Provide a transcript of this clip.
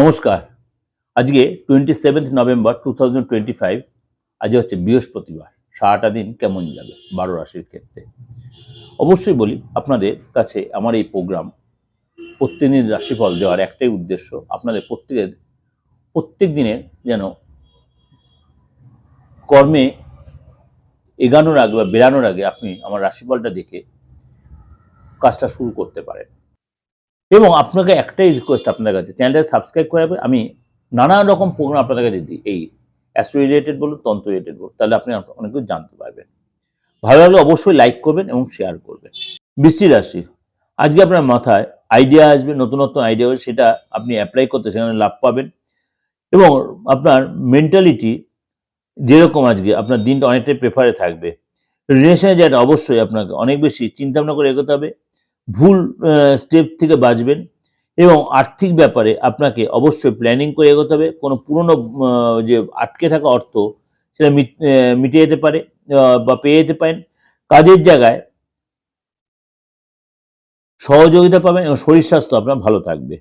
নমস্কার। আজকে twenty seventh November two thousand twenty five আজকে হচ্ছে বৃহস্পতিবার। সারাটা দিন কেমন যাবে বারো রাশির ক্ষেত্রে? অবশ্যই বলি, আপনাদের কাছে আমার এই প্রোগ্রাম প্রত্যেকদিন রাশিফল দেওয়ার একটাই উদ্দেশ্য, আপনাদের প্রত্যেকের, প্রত্যেক দিনের যেন কর্মে এগানোর আগে বা বেরানোর আগে আপনি আমার রাশিফলটা দেখে কাজটা শুরু করতে পারেন। এবং আপনাকে একটাই রিকোয়েস্ট আপনার কাছে চ্যানেলটা সাবস্ক্রাইব করে। আমি নানা রকম প্রোগ্রাম আপনাদের কাছে দিই, এই অ্যাস্ট্রো রিলেটেড বলুন তন্ত্র রিলেটেড বলুন, তাহলে আপনি অনেক কিছু জানতে পারবেন। ভালো লাগলে অবশ্যই লাইক করবেন এবং শেয়ার করবেন। বৃষ্টি রাশি, আজকে আপনার মাথায় আইডিয়া আসবে নতুন নতুন আইডিয়া হবে, সেটা আপনি অ্যাপ্লাই করতে সেখানে লাভ পাবেন। এবং আপনার মেন্টালিটি যেরকম আজকে, আপনার দিনটা অনেকটাই প্রেফারে থাকবে। রিলেশনে যেটা অবশ্যই আপনাকে অনেক বেশি চিন্তা ভাবনা করে এগোতে হবে। ভুল স্টেপ থেকে বাঁচবেন এবং আর্থিক ব্যাপারে আপনাকে অবশ্যই প্ল্যানিং করে এগোতে হবে। কোনো পুরনো যে আটকে থাকা অর্থ সেটা মিটে যেতে পারে বা পেয়ে যেতে পারেন। কাজের জায়গায় সহযোগিতা পাবেন এবং শরীর স্বাস্থ্য আপনার ভালো থাকবে।